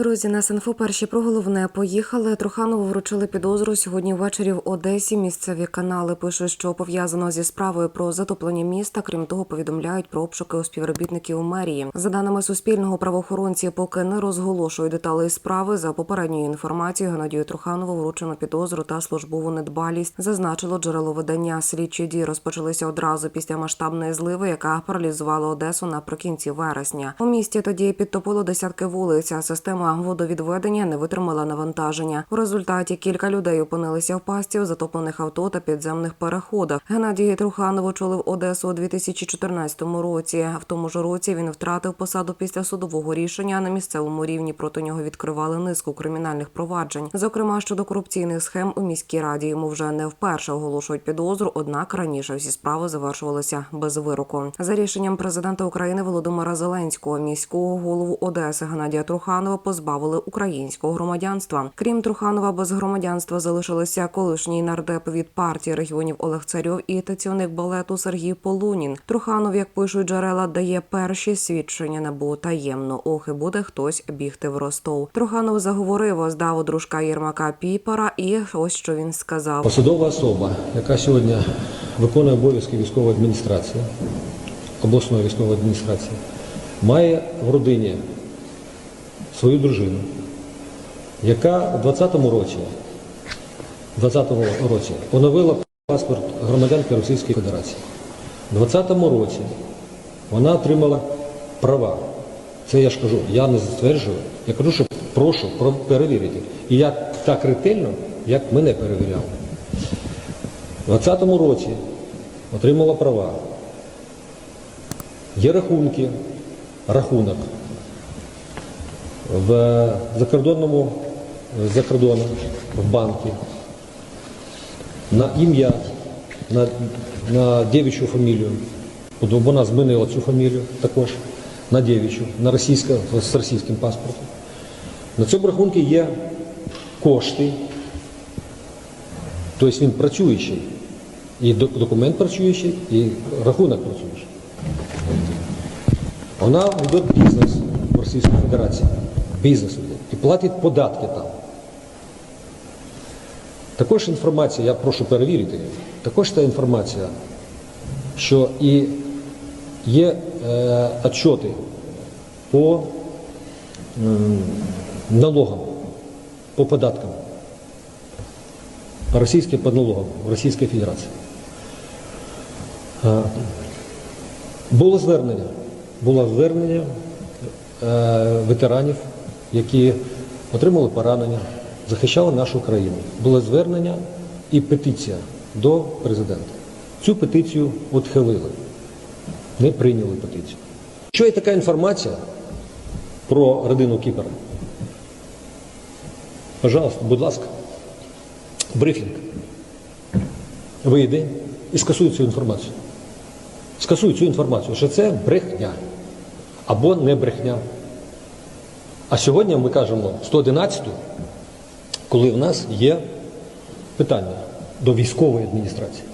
Друзі, на інфо перші про головне поїхали. Труханову вручили підозру сьогодні ввечері в Одесі. Місцеві канали пишуть, що пов'язано зі справою про затоплення міста. Крім того, повідомляють про обшуки у співробітників у мерії. За даними суспільного, правоохоронці поки не розголошують деталей справи. За попередньою інформацією Геннадію Труханову вручено підозру та службову недбалість. Зазначило джерело видання. Слідчі дії розпочалися одразу після масштабної зливи, яка паралізувала Одесу наприкінці вересня. У місті тоді підтопило десятки вулиць. Система водовідведення не витримала навантаження. У результаті кілька людей опинилися в пастці в затоплених авто та підземних переходах. Геннадій Труханов очолив Одесу у 2014 році. В тому ж році він втратив посаду після судового рішення. На місцевому рівні проти нього відкривали низку кримінальних проваджень. Зокрема, щодо корупційних схем у міській раді йому вже не вперше оголошують підозру. Однак раніше всі справи завершувалися без вироку. За рішенням президента України Володимира Зеленського міського голову Одеси Геннадія Труханова позбавили українського громадянства. Крім Труханова, без громадянства залишилися колишній нардеп від партії регіонів Олег Царьов і танцівник балету Сергій Полунін. Труханов, як пишуть джерела, дає перші свідчення набу таємно. Ох, і буде хтось бігти в Ростов. Труханов заговорив, здав у дружка Єрмака Піпара, і ось що він сказав. Посадова особа, яка сьогодні виконує обов'язки військової адміністрації, обласної військової адміністрації, має в родині свою дружину, яка у 20-му році, 20-му році оновила паспорт громадянки Російської Федерації. У 20-му році вона отримала права. Це я ж кажу, я не затверджую. Я кажу, що прошу перевірити. І як так ретельно, як мене перевіряли. У 2020 році отримала права. Є рахунки, рахунок в закордонному, за кордоном, в банку, на ім'я, на, на дівчу фамілію. Вона змінила цю фамілію також на дівчу, на російська, з російським паспортом. На цьому рахунку є кошти, Тобто він працюючий. І документ працюючий, і рахунок працюючий. Вона веде бізнес в Російській Федерації. Бізнес. І платить податки там. Також інформація, я прошу перевірити, також та інформація, що і є е, отчоти по м, налогам, по податкам. По налогам в Російській Федерації. А, Було звернення. Було звернення е, ветеранів, які отримали поранення, захищали нашу країну. Було звернення і петиція до президента. Цю петицію відхилили. Не прийняли петицію. Що є така інформація про родину Кіпера? Пожалуйста, будь ласка брифінг вийде і скасує цю інформацію. Скасує цю інформацію, що це брехня або не брехня. А сьогодні ми кажемо 111, коли в нас є питання до військової адміністрації.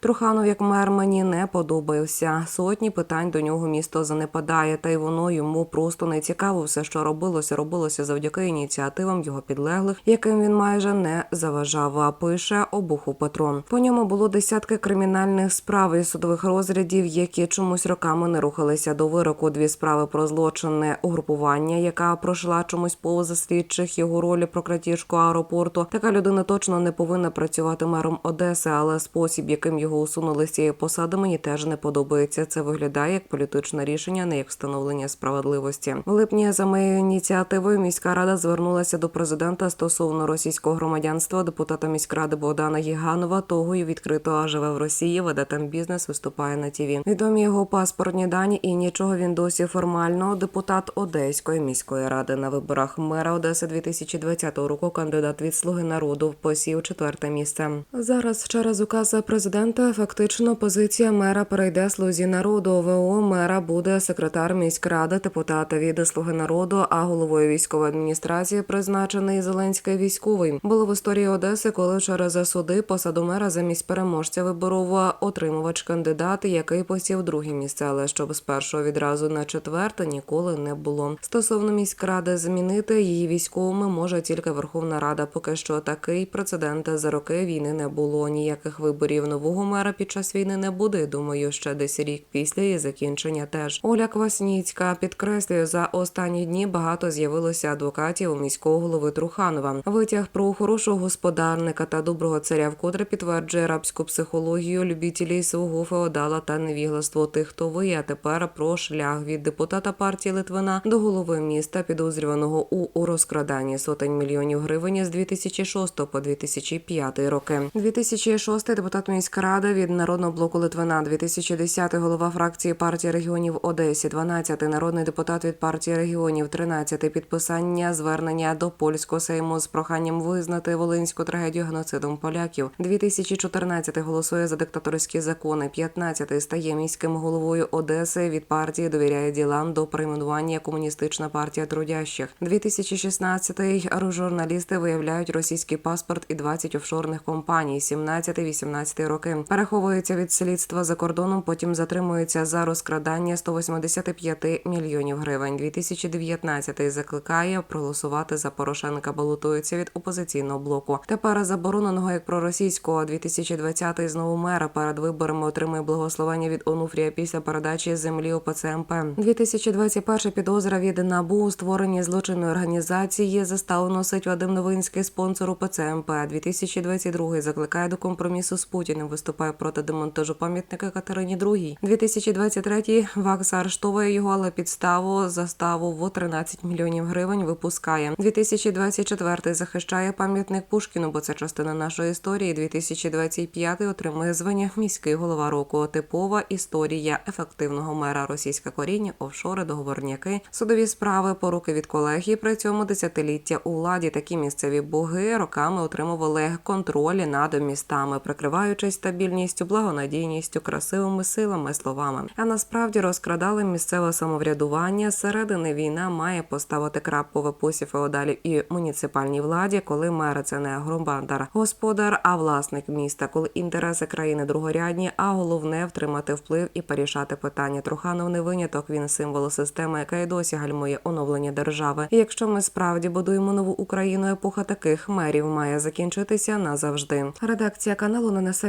Труханов як мер мені не подобався. Сотні питань до нього місто занепадає, та й воно йому просто не цікаво. Все, що робилося, робилося завдяки ініціативам його підлеглих, яким він майже не заважав. Пише обуху Петрон. По ньому було десятки кримінальних справ і судових розрядів, які чомусь роками не рухалися до вироку. Дві справи про злочинне угрупування, яка пройшла чомусь повз слідчих його ролі про крадіжку аеропорту. Така людина точно не повинна працювати мером Одеси, але спосіб, яким його усунули з цієї посади, мені теж не подобається. Це виглядає як політичне рішення, не як встановлення справедливості. В липні за моєю ініціативою міська рада звернулася до президента стосовно російського громадянства. Депутата міськради Богдана Гіганова того і відкрито живе в Росії, веде там бізнес, виступає на ТІВІ. Відомі його паспортні дані, і нічого він досі формально. Депутат Одеської міської ради на виборах мера Одеси 2020 року. Кандидат від слуги народу посів четверте місце. Зараз через указ президента президента фактично позиція мера перейде слузі народу. ВО мера буде секретар міськради, депутат від слуги народу. А головою військової адміністрації призначений Зеленський військовий. Було в історії Одеси, коли через суди посаду мера замість переможця виборов отримувач кандидат, який посів друге місце, але щоб з першого відразу на четверте ніколи не було. Стосовно міськради змінити її військовими може тільки Верховна Рада. Поки що такий прецедент за роки війни не було. Ніяких виборів нового мера під час війни не буде. Думаю, ще десь рік після її закінчення теж. Оля Квасніцька підкреслює, за останні дні багато з'явилося адвокатів у міського голови Труханова. Витяг про хорошого господарника та доброго царя вкотре підтверджує рабську психологію любітелі свого феодала та невігластво тих, хто ви. А тепер про шлях від депутата партії Литвина до голови міста, підозрюваного у, розкраданні сотень мільйонів гривень з 2006 по 2005 роки. 2006 депутат міськради від народного блоку Литвина, 2010 голова фракції партії регіонів Одесі, 12 народний депутат від партії регіонів, 13 підписання звернення до польського сейму з проханням визнати волинську трагедію геноцидом поляків. 2014 голосує за диктаторські закони. 15 стає міським головою Одеси від партії довіряє ділам до перейменування комуністична партія трудящих. 2016 журналісти виявляють російський паспорт і 20 офшорних компаній. 17-18 роки переховуються від слідства за кордоном. Потім затримуються за розкрадання 185 мільйонів гривень. 2019 закликає проголосувати за Порошенка. Балотується від опозиційного блоку. Тепер забороненого як проросійського 2020 знову мера перед виборами отримує благословення від Онуфрія після передачі землі ОПЦМП. 2021 підозра від НАБУ у створенні злочинної організації заставу носить Вадим Новинський, спонсор ОПЦМП. 2022 закликає до компромісу з Путіним. Виступає проти демонтажу пам'ятника Катерині II. 2023 ВАКС арештовує його, але підставу заставу в 13 мільйонів гривень випускає. 2024 захищає пам'ятник Пушкіну, бо це частина нашої історії. 2025 отримує звання міський голова року. Типова історія ефективного мера російське коріння, офшори, договорняки, судові справи, поруки від колегії. При цьому десятиліття у владі такі місцеві боги роками отримували контроль над містами, прикриваючись стабільністю, благонадійністю, красивими силами, словами. А насправді розкрадали місцеве самоврядування. Зсередини війна має поставити крапку в епосі феодалів і муніципальній владі, коли мер це не агробандар, господар, а власник міста, коли інтереси країни другорядні, а головне втримати вплив і порішати питання. Труханов не виняток. Він символ системи, яка й досі гальмує оновлення держави. І якщо ми справді будуємо нову Україну, епоха таких мерів має закінчитися назавжди. Редакція каналу не несе